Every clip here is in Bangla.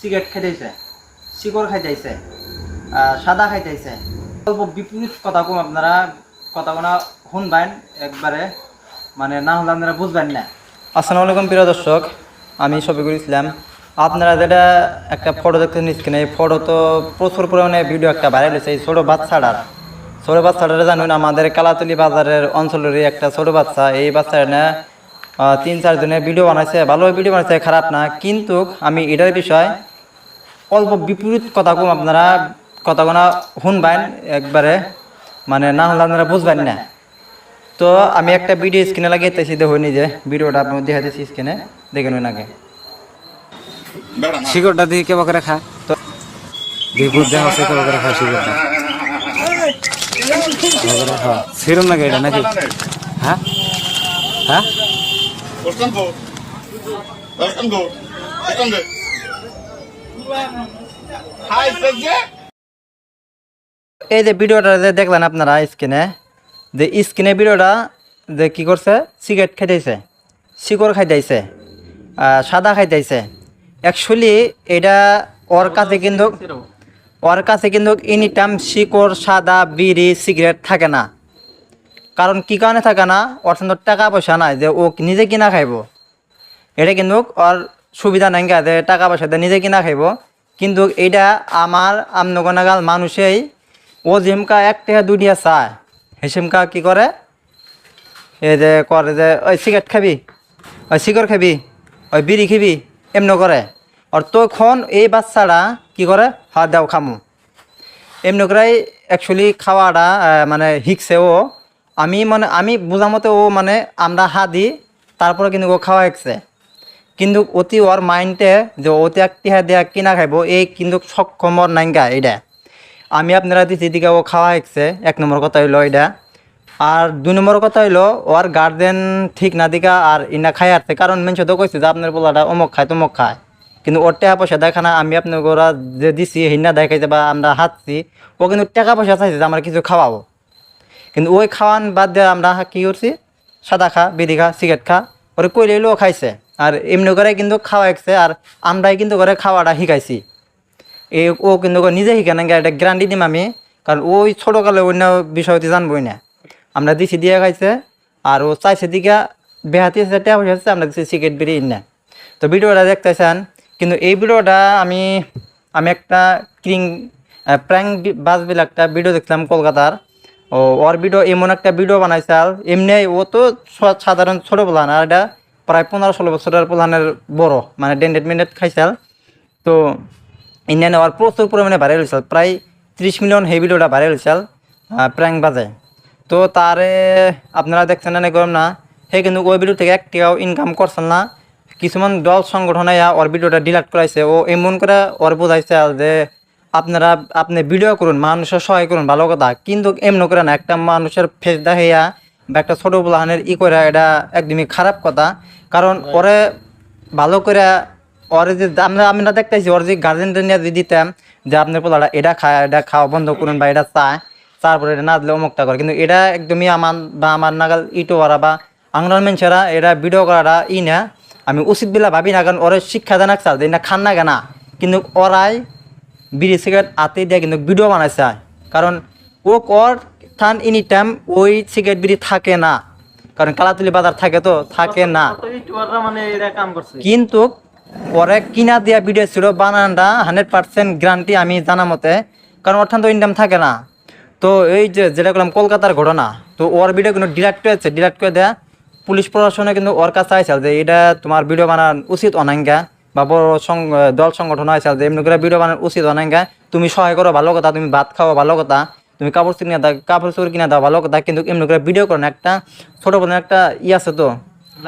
সিগারেট খাইতেছে, শিকড় খাইতেছে সাদা খাইতেছে। অল্প বিপরীত কথা কম আপনারা কথা শুনবেন একবারে মানে না হলে আপনারা বুঝবেন না। আসসালামু আলাইকুম প্রিয় দর্শক, আমি শফিকুল ইসলাম। আপনারা যেটা একটা ফটো দেখতে নিচ্ছেন এই ফটো তো প্রচুর পরিমাণে ভিডিও একটা ভাইরাল হয়েছে, এই ছোটো বাচ্চাটার। ছোটো বাচ্চাটা জানুন, আমাদের কালাতলি বাজারের অঞ্চলেরই একটা ছোটো বাচ্চা। এই বাচ্চাটা তিন চার জনের ভিডিও বানাইছে। ভালো ভিডিও বানাইছে, খারাপ না। কিন্তু আমি এটার বিষয় অল্প বিপরীত কথা কম আপনারা কথাগুলো শুনবেন একবারে। মানে না হলে আপনারা বুঝবেন না। তো আমি একটা ভিডিও স্ক্রিনে লাগিয়েতেছি দেখুন যে ভিডিওটা আপনার দেখাতেছি স্ক্রিনে দেখে নিন আগে। শিকড়টা দিয়ে কেবা করে খা? তো বিপুর দেহ আছে কেবা করে খা শিকড়টা? সেরম নাকি এটা নাকি? হ্যাঁ? হ্যাঁ? এই যে ভিডিওটা যে দেখলেন আপনারা স্ক্রিনে, যে স্ক্রিনে ভিডিওটা যে কি করছে? সিগারেট খাইতেছে, শিকড় খাইতেছে সাদা খাইতেছে। অ্যাকচুয়ালি এটা ওর কাছে কিন্তু, ওর কাছে কিন্তু এনি টাইম শিকড়, সাদা, বিড়ি, সিগারেট থাকে না। কারণ কি কারণে থাকে না? ওর টাকা পয়সা নাই যে ও নিজে কিনা খাইব। এটা কিন্তু ওর সুবিধা নাই গা, যে টাকা পয়সা দিয়ে নিজে কিনা খাইব। কিন্তু এটা আমার আমনগনাগাল মানুষেই ও যেমকা এক টাকা দুই টাকা চায়। হেসেমকা কি করে? এই যে করে যে, ওই সিগারেট খাবি, ওই সিগার খাবি, ওই বিড়ি খাবি এমনি করে। আর তখন এই বাচ্চারা কি করে? হাত দাও, খামু। এমনি করে অ্যাকচুয়ালি খাওয়াটা মানে হিকছে ও। আমি মানে আমি বোঝা মতো ও মানে আমরা হা দিই তারপরে কিন্তু ও খাওয়া হেকছে। কিন্তু অতি ওর মাইন্ডে যে অতি একটি হ্যাঁ দেয়া কিনা খাইব, এই কিন্তু সক্ষম ওর নাইঙ্গা এটা আমি আপনারা দিচ্ছি দিকে ও খাওয়া হেকছে এক নম্বর কথা হইল এটা আর দুই নম্বর কথা হইল, ওর গার্জেন ঠিক না দিকা আর ইনা খাই আসছে কারণ মেনছে তো কইছে যে আপনার পোলাটা অমুক খায়, তমুক খায়। কিন্তু ওর টাকা পয়সা দেখা না আমি আপনার ওরা যে দিছি হিন্না দেখাইছে বা আমরা হাঁটছি, ও কিন্তু টাকা পয়সা চাইছে যে আমরা কিছু খাওয়াবো। কিন্তু ওই খাওয়ান বাদ দিয়ে আমরা কি করছি? সাদা খা, বিড়ি খা, সিগারেট খা ওরে কইলে ও খাইছে। আর এমনি করে কিন্তু খাওয়াইছে আর আমরাই কিন্তু করে খাওয়াটা শিখাইছি। এই ও কিন্তু নিজে শিখে না এটা গ্যারান্টি দিম আমি? কারণ ওই ছোটোকালে অন্য বিষয় হতে জানবই না। আমরা দিছি দিয়ে খাইছে আর ও চাইছে দিকে বেহাতি আছে টাকা পয়সা আছে, আমরা দিচ্ছি সিগারেট বিড়ি না তো ভিডিওটা দেখতেছেন, কিন্তু এই ভিডিওটা আমি আমি একটা ক্রিং প্র্যাঙ্ক বাসবিল একটা ভিডিও দেখলাম কলকাতার। ও, ওর ভিডিও এমন একটা ভিডিও বানাইছাল। এমনি ও তো সাধারণ ছোটো পোলান আর এটা প্রায় পনেরো ষোলো বছরের পোলানের বড় মানে ডেন্ডেড মেন্ডেড খাইছাল। তো ইন্ডিয়ানে ওর প্রচুর পরিমাণে ভাইরাল হয়েছিল প্রায় ত্রিশ মিলিয়ন সেই ভিডিওটা ভাইরাল হয়েছিল প্র্যাঙ্ক বাজে। তো তারে আপনারা দেখছেন না করুন না সে কিন্তু ওই ভিডিও থেকে এক টাকাও ইনকাম করছেন না। কিছুমান দল সংগঠনে ওর ভিডিওটা ডিলিট করাইছে, ও এমন করে ওর বোঝাইছে যে আপনারা আপনি ভিডিও করুন মানুষের সহায় করুন ভালো কথা। কিন্তু এমন করে না একটা মানুষের ফেস দেখাইয়া বা একটা ছোটো বলাহানের ই করে এটা একদমই খারাপ কথা। কারণ ওরে ভালো করে ওরে যে আমরা আমরা দেখতেছি ওর যে গার্জেনটা নিয়ে যদি দিতাম যে আপনার পোলাটা এটা খায় এটা খাওয়া বন্ধ করুন বা এটা চায় তারপরে এটা না দিলে অমুকটা করে। কিন্তু এটা একদমই আমার বা আমার নাগাল ইটো ওরা বা আংরার মানুষেরা এটা ভিডিও করাটা ই না। আমি উচিত বিলা ভাবি না কারণ ওরা শিক্ষা দেন চাল যে না খান না কেনা। কিন্তু ওরাই বিড়ি সিগারেট আতে দিয়ে কিন্তু ভিডিও বানাইছে। কারণ ও কর থান এনি টাইম ওই সিগারেট বিড়ি থাকে না। কারণ কালাতুলি বাজার থাকে তো থাকে না। মানে কিন্তু পরে কিনা দিয়া ভিডিও ছিল বানানটা হান্ড্রেড পার্সেন্ট গ্যারান্টি আমি জানা মতে কারণ ঠান ইনকাম থাকে না। তো এই যে যেটা করলাম কলকাতার ঘটনা তো ওর ভিডিও কিন্তু ডিরেক্ট করেছে ডিরেক্ট করে দেয়া। পুলিশ প্রশাসনে কিন্তু ওর কাছে আইসাল যে এটা তোমার ভিডিও বানান উচিত অনাঙ্গা। বা বড় সং- দল সংগঠন আইসাল যে এমনি করে ভিডিও বানান উচিত অনাঙ্গা তুমি সহায় করো ভালো কথা তুমি ভাত খাও ভালো কথা তুমি কাপড় কিনে দাও কাপড় চোর কিনে দাও ভালো কথা কিন্তু এমনি করে ভিডিও করো না একটা ছোট বোনের একটা ই আছে তো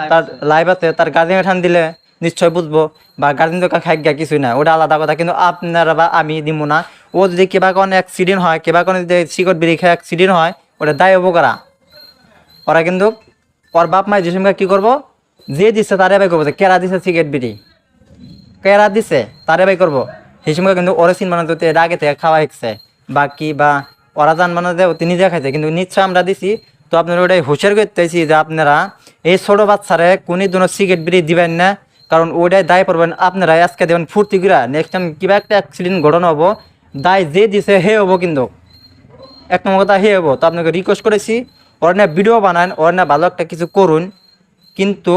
তার লাইভ আছে তার গার্জেন ঠান দিলে নিশ্চয় বুঝব বা গার্জেন তো খাই গিয়া কিছুই না ওটা আলাদা কথা কিন্তু আপনারা বা আমি দিব না ও যদি কেবা কোনো অ্যাক্সিডেন্ট হয় কেবা কোনো যদি সিগারেট বিড়ি খেয়ে অ্যাক্সিডেন্ট হয় ওটা দায় হব করা ওরা কিন্তু ওর বাপ মাই যে সময় কী করব? যে দিচ্ছে তারে বাই করব যে কেরা দিছে সিগারেট বিড়ি। কেরা দিছে? তারে বাই করব। সেই সময় কিন্তু ওরা সিন বানাতে আগে থেকে খাওয়া হেঁকছে বা কি বা ওরা জান বানাতে অতি নিজে খাইছে। কিন্তু নিশ্চয় আমরা দিছি। তো আপনারা ওটাই হুঁশিয়ার করতেছি যে আপনারা এই ছোট বাচ্চারে কোনই দিনও সিগারেট বিড়ি দিবেন না। কারণ ওটাই দায় পড়বেন আপনারা আজকে দেবেন ফুর্তি করা নেক্সট টাইম কিবা একটা অ্যাক্সিডেন্ট ঘটনা হব, দায় যে দিছে হে হব কিন্তু। এক নম্বর কথা হে হব। তো আপনাকে রিকোয়েস্ট করেছি, ওর ভিডিও বানান, ওর না ভালো একটা কিছু করুন। কিন্তু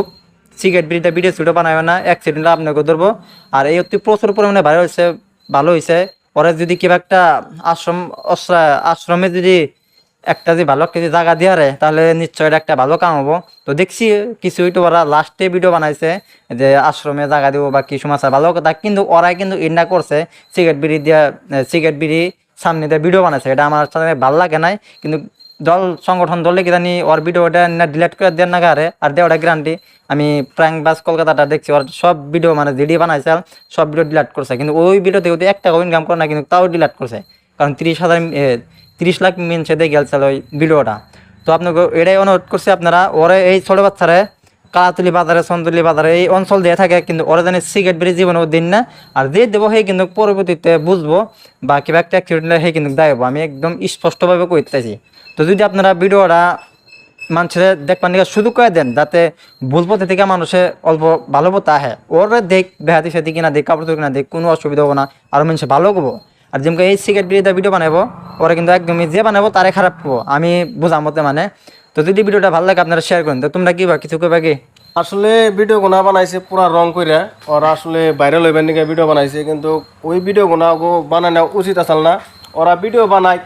সিগারেট বিড়িটা ভিডিও ভিডিও বানাবে না অ্যাক্সিডেন্ট আপনাকে ধরবো। আর এই অতি প্রচুর পরিমাণে ভালো হয়েছে ভালো হয়েছে। ওরা যদি কিবা একটা আশ্রম আশ্রা- আশ্রমে যদি একটা যে ভালো যদি জায়গা দিয়ে রে তাহলে নিশ্চয় এটা একটা ভালো কাম হব। তো দেখছি কিছু একটু ওরা লাস্টে ভিডিও বানাইছে যে আশ্রমে জায়গা দেবো বা কিছু মাছ ভালো কথা। কিন্তু ওরাই কিন্তু ইন্ডা করছে, সিগারেট বিড়ি দিয়া সিগারেট বিড়ি সামনে দিয়ে ভিডিও বানাইছে। এটা আমার সাথে ভালো লাগে নাই, কিন্তু দল, সংগঠন দলে কি জানি ওর ভিডিওটা না ডিলেট করে দেন না গারে, আর ওটা গ্যারান্টি আমি প্র্যাঙ্ক বাস কলকাতাটা দেখছি, ওর সব ভিডিও মানে যেটি বানাইছে, সব ভিডিও ডিলেট করছে। কিন্তু ওই ভিডিও থেকে একটা ইনকাম করে না, কিন্তু তাও ডিলেট করছে। কারণ তিরিশ হাজার তিরিশ লাখ মিনছে দিয়ে গেলছিল ওই ভিডিওটা তো আপনাকে এটাই অনুরোধ করছি আপনারা, ওরে এই ছোটো বাচ্চারে, কালাতুলি বাজারে, সন্দুলি বাজারে, এই অঞ্চল দিয়ে থাকে, কিন্তু ওরা জানি সিগারেট বেরিয়ে জীবনে দিন না। আর যে দেবো সেই কিন্তু পরবর্তীতে বুঝব, বা কিবা একটা অ্যাক্সিডেন্ট সেই কিন্তু দায় হব আমি একদম স্পষ্টভাবে কইতেছি। তো যদি আপনারা ভিডিওটা মানুষের দেখবার নিকে শুধু করে দেন, যাতে ভুল পথে থেকে অল্প ভালো পথে আহে, ওরা দেখ বেহাতি সেদি কিনা দেখ কাপড় চোখ না দেখ কোনো অসুবিধা হব না, আর মানুষে ভালো করব আর যেমন এই সিগারেট বিড়িতে ভিডিও বানাবো, ওরা কিন্তু একদমই যে বানাবো তারে খারাপ করব আমি বোঝার মতে মানে। তো যদি ভিডিওটা ভালো লাগে, আপনারা শেয়ার করেন। তো তোমরা কি বা কিছু কইবা কি? আসলে ভিডিও গুনা বানাইছে পুরা রং কইরা, ওরা আসলে ভাইরাল হইবার নিকে ভিডিও বানাইছে, কিন্তু ওই ভিডিও গুনা বানানো উচিত আসল না। ওরা ভিডিও বানায়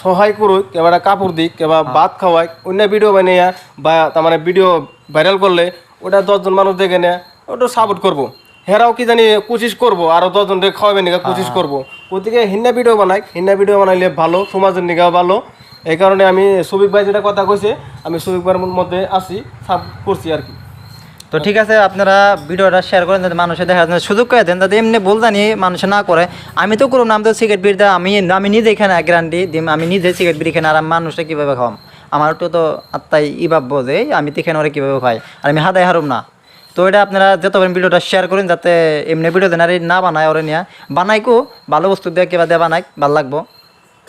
সহায় করুক এবার কাপড় দিক এবার ভাত খাওয়াই অন্য ভিডিও বানিয়ে বা তার মানে ভিডিও ভাইরাল করলে ওটা দশজন মানুষ দেখে নেয় ওটা সাপোর্ট করব। হেরাও কি জানি কোশিস করব আরও দশজন খাওয়াবে নিকা কোশিস করব। ওদিকে হিন্না ভিডিও বানাই হিন্না ভিডিও বানাইলে ভালো সমাজের নিকাও ভালো। এই কারণে আমি সুবিক ভাই যেটা কথা কইছে আমি সুবিক ভাইয়ের মধ্যে আসি সাপ করছি আর কি। তো ঠিক আছে, আপনারা ভিডিওটা শেয়ার করেন যাতে মানুষের দেখা যায়। সুযোগ করে দেন, যাতে এমনি ভুল জানি মানুষে না করে। আমি তো করুন আমি তো সিগারেট বিড়িটা আমি আমি নিজে এখানে গ্যারান্টি দিম, আমি নিজে সিগারেট বিড়ি খাই আর মানুষটা কীভাবে খাওয়াম? আমার তো তো আত্মাই ই ভাববো যে আমি তো এখানে ওরা কীভাবে খাই? আর আমি হাদাই হারুম না। তো এটা আপনারা যত পারেন ভিডিওটা শেয়ার করেন, যাতে এমনি ভিডিও দেন, আর না বানায় ওরে নিয়ে। বানাইকো, ভালো বস্তু দিয়ে কিবা দিয়ে বানাই ভালো লাগবো।